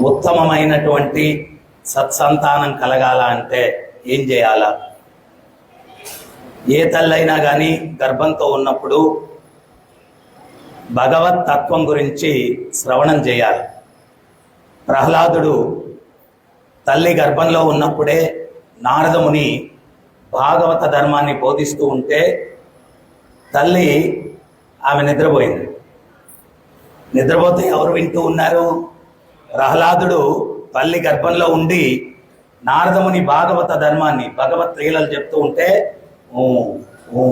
ఉత్తమమైనటువంటి సత్సంతానం కలగాల అంటే ఏం చేయాలా? ఏ తల్లైనా కానీ గర్భంతో ఉన్నప్పుడు భగవత్ తత్వం గురించి శ్రవణం చేయాలి. ప్రహ్లాదుడు తల్లి గర్భంలో ఉన్నప్పుడే నారదముని భాగవత ధర్మాన్ని బోధిస్తూ ఉంటే తల్లి ఆమె నిద్రపోయింది. నిద్రపోతే ఎవరు వింటూ ఉన్నారు? ప్రహ్లాదుడు తల్లి గర్భంలో ఉండి నారదముని భాగవత ధర్మాన్ని భగవత్ లీలలు చెప్తూ ఉంటే ఊ ఊ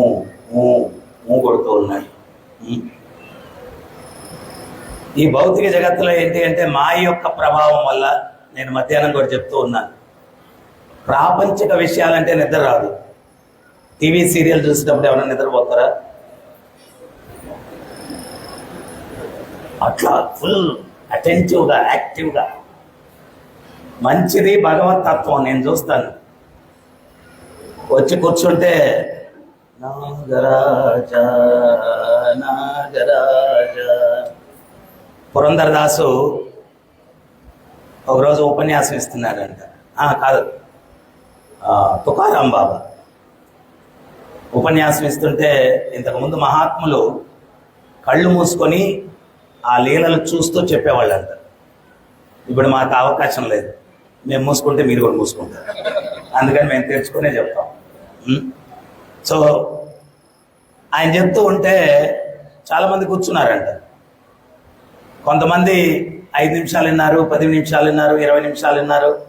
ఊ ఊ కొడుతూ ఉన్నాడు ఈ భౌతిక జగత్తులో ఏంటి అంటే మాయ యొక్క ప్రభావం వల్ల నేను మధ్యాహ్నం కూడా చెప్తూ ఉన్నాను. ప్రాపంచిక విషయాలంటే నిద్ర రాదు. టీవీ సీరియల్ చూసినప్పుడు ఎవరైనా నిద్రపోతారా? అట్లా ఫుల్ అటెంటివ్గా యాక్టివ్గా మంచిది భగవత్ తత్వం నేను చూస్తాను. వచ్చి కూర్చుంటే నాగరాజ నాగరాజ. పురంధరదాసు ఒకరోజు ఉపన్యాసం ఇస్తున్నారంట కాదు. తుకారాం బాబా. ఉపన్యాసం ఇస్తుంటే ఇంతకుముందు మహాత్ములు కళ్ళు మూసుకొని ఆ లీలలు చూస్తూ చెప్పేవాళ్ళు అంట ఇప్పుడు మాకు అవకాశం లేదు. మేము మూసుకుంటే మీరు కూడా మూసుకుంటారు. అందుకని మేము తెరుచుకునే చెప్తాం. సో ఆయన చెప్తూ ఉంటే చాలామంది కూర్చున్నారంట. కొంతమంది ఐదు నిమిషాలు విన్నారు పది నిమిషాలు విన్నారు ఇరవై నిమిషాలు విన్నారు.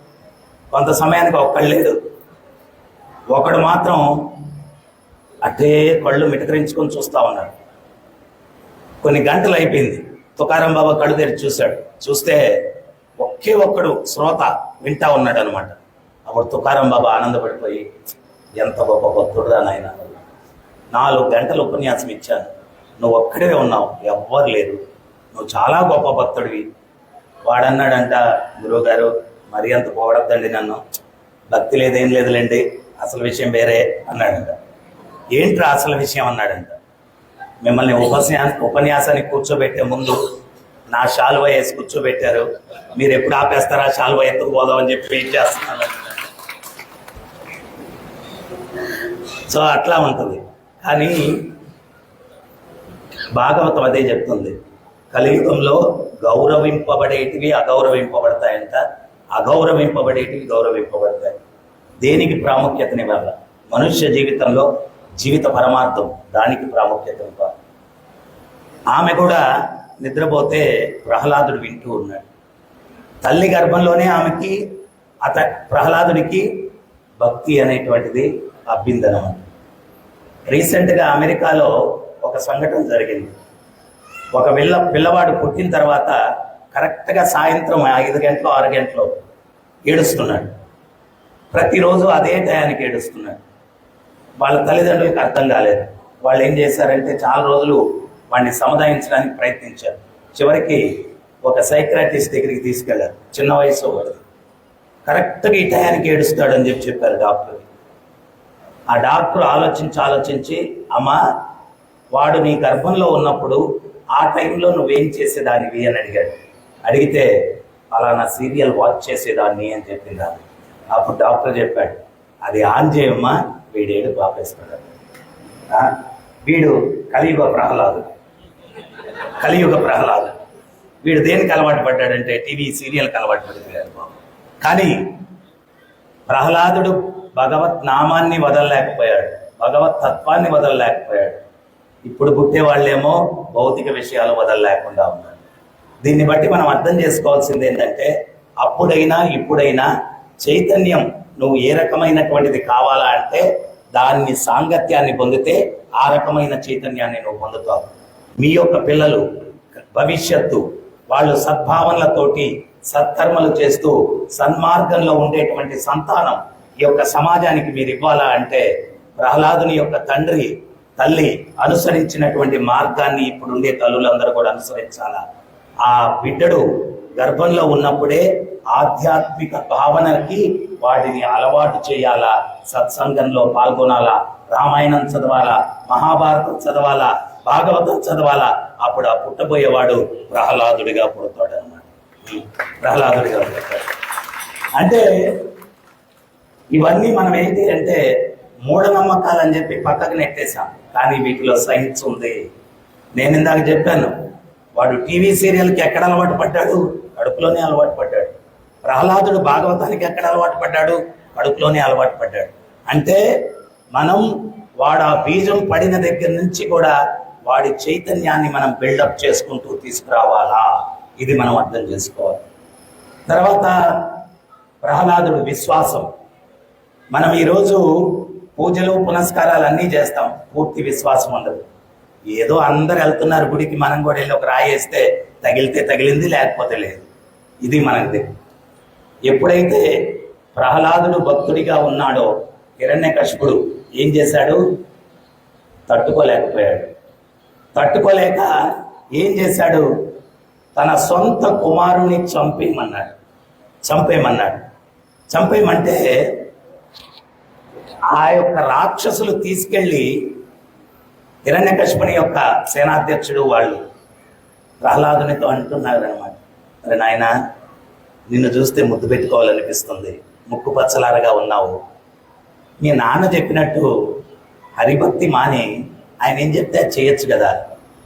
కొంత సమయానికి ఒక్కళ్ళు లేదు ఒకడు మాత్రం అట్టే కళ్ళు మిటకరించుకొని చూస్తా ఉన్నాడు. కొన్ని గంటలు అయిపోయింది. తుకారం బాబా కళ్ళు తెరిచి చూశాడు. చూస్తే ఒకే ఒక్కడు శ్రోత వింటా ఉన్నాడు అనమాట అప్పుడు తుకారం బాబా ఆనందపడిపోయి ఎంత గొప్ప భక్తుడురా నాయన నాలుగు గంటలు ఉపన్యాసం ఇచ్చాను. నువ్వు ఒక్కడే ఉన్నావు. ఎవ్వరు లేరు. నువ్వు చాలా గొప్ప భక్తుడివి. వాడన్నాడంట గురువుగారు మరి అంత పోవడద్దండి నన్ను. భక్తి లేదేం లేదులేండి. అసలు విషయం వేరే అన్నాడంట. ఏంట్రా అసలు విషయం? అన్నాడంట. మిమ్మల్ని ఉపన్యా ఉపన్యాసానికి కూర్చోబెట్టే ముందు నా శాలువ వేసి కూర్చోబెట్టారు. మీరు ఎప్పుడు ఆపేస్తారా? శాలువ ఎత్తుకు పోదామని చెప్పి వెయిట్ చేస్తున్నాను. సో అట్లా ఉంటుంది. కానీ భాగవతం అదే చెప్తుంది. కలియుగంలో గౌరవింపబడేటివి అగౌరవింపబడతాయంట. అగౌరవింపబడేటివి గౌరవింపబడతాయి. దేనికి ప్రాముఖ్యతనివ్వాలి మనుష్య జీవితంలో జీవిత పరమార్థం దానికి ప్రాముఖ్యత ఇవ్వాలి ఆమె కూడా నిద్రపోతే ప్రహ్లాదుడు వింటూ ఉన్నాడు. తల్లి గర్భంలోనే ఆమెకి అత ప్రహ్లాదుడికి భక్తి అనేటువంటిది అభ్యంతరం రీసెంట్గా అమెరికాలో ఒక సంఘటన జరిగింది. ఒక పిల్ల పిల్లవాడు పుట్టిన తర్వాత కరెక్ట్గా సాయంత్రం ఐదు గంటలు ఆరు గంటలు ఏడుస్తున్నాడు. ప్రతిరోజు అదే టయానికి ఏడుస్తున్నాడు. వాళ్ళ తల్లిదండ్రులకు అర్థం కాలేదు. వాళ్ళు ఏం చేశారంటే చాలా రోజులు వాడిని సముదాయించడానికి ప్రయత్నించారు. చివరికి ఒక సైక్రాటిస్ట్ దగ్గరికి తీసుకెళ్ళారు. చిన్న వయసు వాడు కరెక్ట్గా ఈ టయానికి ఏడుస్తాడు అని చెప్పి చెప్పారు డాక్టర్. ఆ డాక్టర్ ఆలోచించి ఆలోచించి అమ్మా వాడు నీ గర్భంలో ఉన్నప్పుడు ఆ టైంలో నువ్వేం చేసేదానివి? అని అడిగాడు. అడిగితే అలానా సీరియల్ వాచ్ చేసేదాన్ని అని చెప్పింది అప్పుడు డాక్టర్ చెప్పాడు అది ఆన్ చేయమ్మా వీడేడు పాపేస్తున్నాడు వీడు కలియుగ ప్రహ్లాదు. కలియుగ ప్రహ్లాదు. వీడు దేనికి అలవాటు పడ్డాడంటే టీవీ సీరియల్కి అలవాటు పడిపోయాడు బాబు. కానీ ప్రహ్లాదుడు భగవత్ నామాన్ని వదలలేకపోయాడు. భగవత్ తత్వాన్ని వదలలేకపోయాడు. ఇప్పుడు పుట్టే వాళ్ళేమో భౌతిక విషయాలు వదలలేకుండా ఉన్నారు. దీన్ని బట్టి మనం అర్థం చేసుకోవాల్సింది ఏంటంటే అప్పుడైనా ఇప్పుడైనా చైతన్యం నువ్వు ఏ రకమైనటువంటిది కావాలా అంటే దాన్ని సాంగత్యాన్ని పొందితే ఆ రకమైన చైతన్యాన్ని నువ్వు పొందుతావు. మీ యొక్క పిల్లలు భవిష్యత్తు వాళ్ళు సద్భావనలతోటి సత్కర్మలు చేస్తూ సన్మార్గంలో ఉండేటువంటి సంతానం ఈ యొక్క సమాజానికి మీరు ఇవ్వాలా అంటే ప్రహ్లాదుని యొక్క తండ్రి తల్లి అనుసరించినటువంటి మార్గాన్ని ఇప్పుడుండే తల్లులందరూ కూడా అనుసరించాలా? ఆ బిడ్డడు గర్భంలో ఉన్నప్పుడే ఆధ్యాత్మిక భావనకి వాటిని అలవాటు చేయాలా? సత్సంగంలో పాల్గొనాలా? రామాయణం చదవాలా? మహాభారతం చదవాలా? భాగవతం చదవాలా? అప్పుడు ఆ పుట్టబోయేవాడు ప్రహ్లాదుడిగా పుడతాడు అన్నమాట ప్రహ్లాదుడిగా పుడతాడు. అంటే ఇవన్నీ మనం ఏంటి అంటే మూఢనమ్మకాలు అని చెప్పి పక్కకు నెట్టేశాం. కానీ వీటిలో సైన్స్ ఉంది నేను ఇందాక చెప్పాను వాడు టీవీ సీరియల్కి ఎక్కడ అలవాటు పడ్డాడు? అడుపులోనే అలవాటు పడ్డాడు. ప్రహ్లాదుడు భాగవతానికి ఎక్కడ అలవాటు పడ్డాడు? అడుపులోనే అలవాటు పడ్డాడు. అంటే మనం వాడు ఆ బీజం పడిన దగ్గర నుంచి కూడా వాడి చైతన్యాన్ని మనం బిల్డప్ చేసుకుంటూ తీసుకురావాలా? ఇది మనం అర్థం చేసుకోవాలి. తర్వాత ప్రహ్లాదుడు విశ్వాసం. మనం ఈరోజు పూజలు పునస్కారాలు అన్నీ చేస్తాం. పూర్తి విశ్వాసం ఉండదు. ఏదో అందరు వెళ్తున్నారు గుడికి మనం కూడా వెళ్ళి ఒక రాయి వేస్తే తగిలితే తగిలింది లేకపోతే లేదు. ఇది మనది ఎప్పుడైతే ప్రహ్లాదుడు భక్తుడిగా ఉన్నాడో హిరణ్యకశిపుడు ఏం చేశాడు? తట్టుకోలేకపోయాడు. తట్టుకోలేక ఏం చేశాడు? తన సొంత కుమారుని చంపేయమన్నాడు. చంపేయమన్నాడు. చంపేయమంటే ఆ యొక్క రాక్షసులు తీసుకెళ్ళి హిరణ్యకశిపుని యొక్క సేనాధ్యక్షుడు వాళ్ళు ప్రహ్లాదునితో అంటున్నారు అనమాట మరి నాయన నిన్ను చూస్తే ముద్దు పెట్టుకోవాలనిపిస్తుంది. ముక్కు పచ్చలారగా ఉన్నావు. మీ నాన్న చెప్పినట్టు హరిభక్తి మాని ఆయన ఏం చెప్తే అది చేయొచ్చు కదా.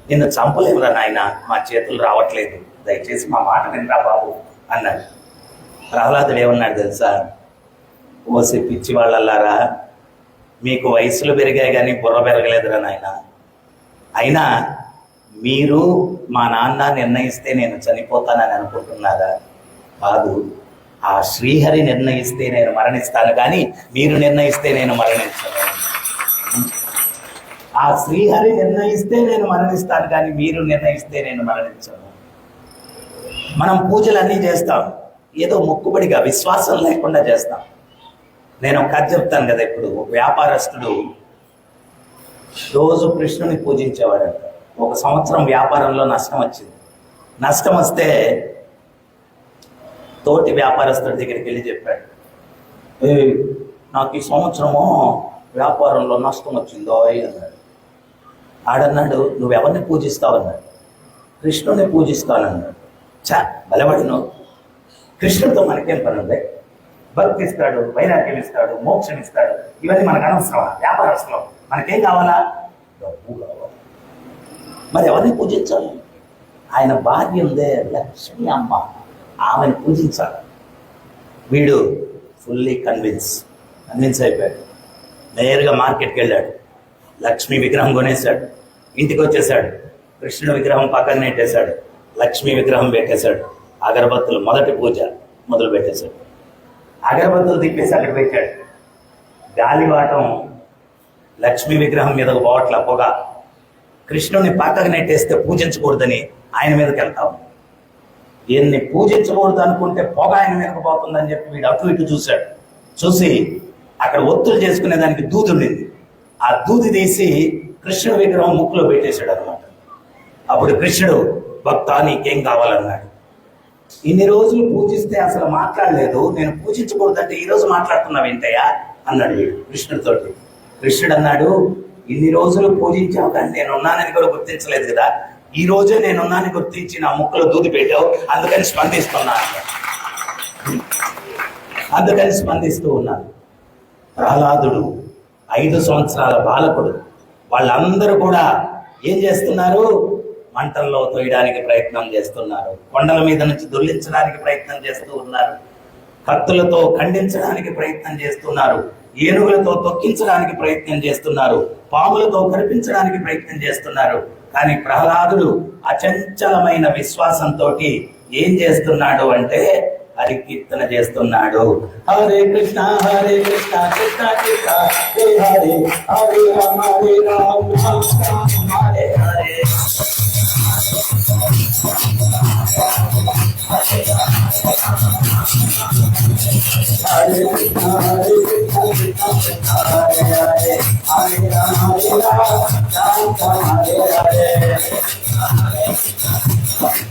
నిన్ను చంపలేమురా నాయన మా చేతులు రావట్లేదు. దయచేసి మా మాట వినరా బాబు అన్నాడు. ప్రహ్లాదుడు ఏమన్నాడు తెలుసా? ఓసి పిచ్చి వాళ్ళల్లారా మీకు వయసులు పెరిగాయి కానీ బుర్ర పెరగలేదురా నాయన. అయినా మీరు మా నాన్న నిర్ణయిస్తే నేను చనిపోతానని అనుకుంటున్నారా? కాదు. ఆ శ్రీహరి నిర్ణయిస్తే నేను మరణిస్తాను కానీ మీరు నిర్ణయిస్తే నేను మరణించను. ఆ శ్రీహరి నిర్ణయిస్తే నేను మరణిస్తాను కానీ మీరు నిర్ణయిస్తే నేను మరణించను. మనం పూజలన్నీ చేస్తాం. ఏదో మొక్కుబడిగా విశ్వాసం లేకుండా చేస్తాం. నేను ఒక కథ చెప్తాను కదా ఇప్పుడు. వ్యాపారస్తుడు రోజు కృష్ణుని పూజించేవాడు ఒక సంవత్సరం వ్యాపారంలో నష్టం వచ్చింది. నష్టం వస్తే తోటి వ్యాపారస్తుడి దగ్గరికి వెళ్ళి చెప్పాడు. నాకు ఈ సంవత్సరము వ్యాపారంలో నష్టం వచ్చిందో అన్నాడు. ఆడన్నాడు నువ్వు ఎవరిని పూజిస్తావు? అన్నాడు. కృష్ణుని పూజిస్తానన్నాడు చా బలపడి నువ్వు. కృష్ణుడితో మనకేం పని ఉంది భక్తి ఇస్తాడు వైరాగ్యం ఇస్తాడు మోక్షం ఇస్తాడు. ఇవన్నీ మనకు అనవసరం వ్యాపారస్తులం. మనకేం కావాలా? డబ్బు కావాలి. మరి ఎవరిని పూజించాలి? ఆయన భార్య ఉందే లక్ష్మి అమ్మ. ఆమెను పూజించాలి. వీడు ఫుల్లీ కన్విన్స్ కన్విన్స్ అయిపోయాడు. నేరుగా మార్కెట్కి వెళ్ళాడు. లక్ష్మి విగ్రహం కొనేశాడు. ఇంటికి వచ్చేసాడు కృష్ణుడు విగ్రహం పక్కన నెట్టేశాడు లక్ష్మి విగ్రహం పెట్టేశాడు. అగరబత్తులు మొదటి పూజ మొదలు పెట్టేశాడు అగరబత్తులు తిప్పేసి అక్కడ పెట్టాడు. గాలివాటం లక్ష్మీ విగ్రహం మీదకు పోవట్ల పొగ. కృష్ణుని పక్కకు నెట్టేస్తే పూజించకూడదని ఆయన మీదకి వెళ్తాం ఈయన్ని పూజించకూడదు అనుకుంటే పొగ ఆయన మీదకు పోతుందని చెప్పి వీడు అటు ఇటు చూశాడు. చూసి అక్కడ ఒత్తులు చేసుకునే దానికి దూది ఉండింది. ఆ దూది తీసి కృష్ణుడి విగ్రహం ముక్కులో పెట్టేశాడు అనమాట అప్పుడు కృష్ణుడు భక్త నీకేం కావాలన్నాడు. ఇన్ని రోజులు పూజిస్తే అసలు మాట్లాడలేదు. నేను పూజించకూడదంటే ఈ రోజు వింటయ్యా అన్నాడు వీడు కృష్ణుడితోటి. కృష్ణుడు అన్నాడు ఇన్ని రోజులు పూజించావు కానీ నేను ఉన్నానని కూడా గుర్తించలేదు కదా. ఈ రోజే నేను ఉన్నానని గుర్తించి నా ముక్కలు దూది పెట్టావు అందుకని స్పందిస్తున్నాను అందుకని స్పందిస్తూ ఉన్నాను ప్రహ్లాదుడు ఐదు సంవత్సరాల బాలకుడు వాళ్ళందరూ కూడా ఏం చేస్తున్నారు? మంటల్లో తోయడానికి ప్రయత్నం చేస్తున్నారు. కొండల మీద నుంచి దొల్లించడానికి ప్రయత్నం చేస్తూ ఉన్నారు. కత్తులతో ఖండించడానికి ప్రయత్నం చేస్తున్నారు. ఏనుగులతో తొక్కించడానికి ప్రయత్నం చేస్తున్నారు. పాములతో కనిపించడానికి ప్రయత్నం చేస్తున్నారు. కానీ ప్రహ్లాదుడు అచంచలమైన విశ్వాసంతో ఏం చేస్తున్నాడు అంటే హరి కీర్తన చేస్తున్నాడు. హరే కృష్ణ హరే కృష్ణ కృష్ణ కృష్ణ హరే హరే హరే రామ హరే రామ హరే హరే. హరే కృష్ణ హరే కృష్ణ కృష్ణ